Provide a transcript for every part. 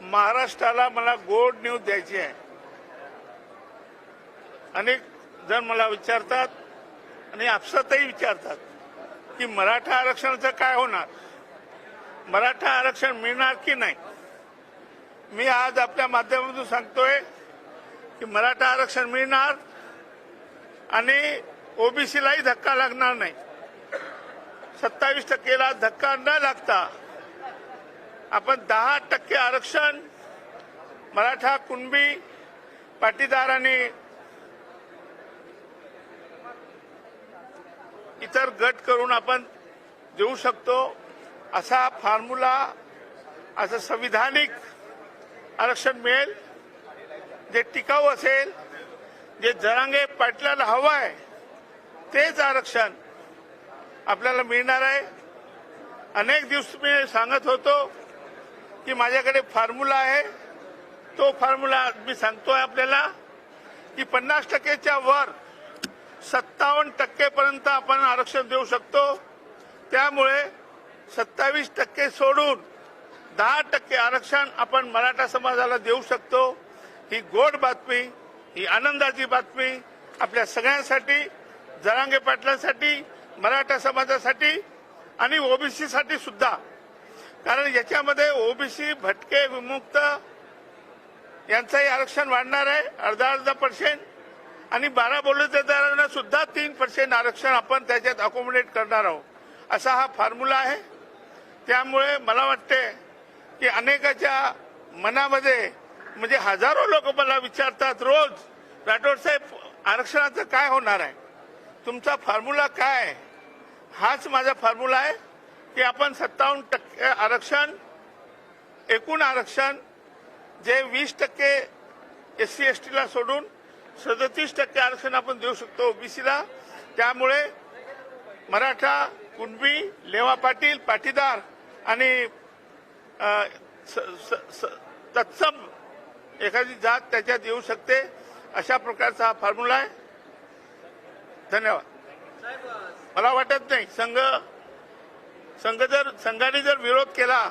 महाराष्ट्राला मला गोड न्यूज द्यायची आहे. अनेक जण मला विचारतात आणि आपसातही विचारतात की मराठा आरक्षणाचं काय होणार? मराठा आरक्षण मिळणार की नाही? मी आज आपल्या माध्यमातून सांगतोय की मराठा आरक्षण मिळणार आणि ओबीसीलाही धक्का लागणार नाही. सत्तावीस टक्केला धक्का न लागता आपण दहा टक्के आरक्षण मराठा कुणबी पाटीदार आणि इतर गट करून आपण देऊ शकतो. असा फॉर्म्युला असं संविधानिक आरक्षण मिळेल. जे टिकाऊ असेल जे जरांगे पाटलाला हवं आहे तेच आरक्षण आपल्याला मिळणार आहे. अनेक दिवस मी सांगत होतो की माझ्याकडे फॉर्म्युला आहे. तो फॉर्म्युला मी सांगतोय आपल्याला की पन्नास टक्केच्या वर सत्तावन्न टक्केपर्यंत आपण आरक्षण देऊ शकतो. त्यामुळे सत्तावीस टक्के सोडून दहा टक्के आरक्षण आपण मराठा समाजाला देऊ शकतो. ही गोड बातमी ही आनंदाची बातमी आपल्या सगळ्यांसाठी जरांगे पाटलांसाठी मराठा समाजासाठी आणि ओबीसीसाठी सुद्धा. कारण याच्यामध्ये ओबीसी भटके विमुक्त यांचंही आरक्षण वाढणार आहे अर्धा अर्धा पर्सेंट आणि बारा बलुतेदारांना सुद्धा तीन पर्सेंट आरक्षण आपण त्याच्यात अकोमोडेट करणार आहोत. असा हा फॉर्म्युला आहे. त्यामुळे मला वाटते की अनेकाच्या मनामध्ये म्हणजे हजारो लोक मला विचारतात रोज राठोड साहेब आरक्षणाचं काय होणार आहे? तुमचा फॉर्म्युला काय? आहे हाच माझा फॉर्म्युला आहे की आपण सत्तावन्न टक्के आरक्षण एकूण आरक्षण जे वीस टक्के एस सी एस टीला सोडून सदतीस टक्के आरक्षण आपण देऊ शकतो ओबीसीला. त्यामुळे मराठा कुणबी लेवा पाटील पाटीदार आणि तत्सम एखादी जात त्याच्यात येऊ शकते अशा प्रकारचा हा फॉर्म्युला आहे. धन्यवाद. मला वाटत नाही. संघ संघ जर संघाने जर विरोध केला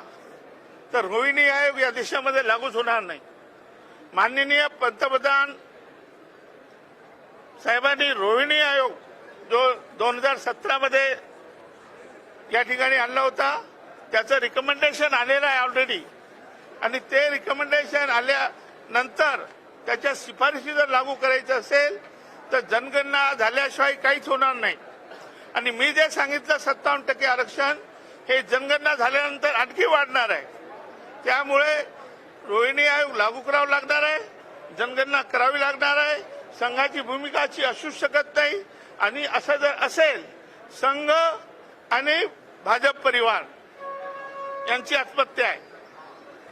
तर रोहिणी आयोग या देशामध्ये लागूच होणार नाही. माननीय पंतप्रधान साहेबांनी रोहिणी आयोग जो दोन हजार सतरामध्ये या ठिकाणी आणला होता त्याचं रिकमेंडेशन आलेलं आहे ऑलरेडी आणि ते रिकमेंडेशन आल्यानंतर त्याच्या शिफारशी जर लागू करायचं असेल तर जनगणना झाल्याशिवाय काहीच होणार नाही. आणि मी जे सांगितलं सत्तावन्न टक्के आरक्षण हे जनगणना झाल्यानंतर आणखी वाढणार आहे. त्यामुळे रोहिणी आयोग लागू करावा लागणार आहे जनगणना करावी लागणार आहे संघाची भूमिका अशी असू शकत नाही. आणि असं जर असेल संघ आणि भाजप परिवार यांची आत्महत्या आहे.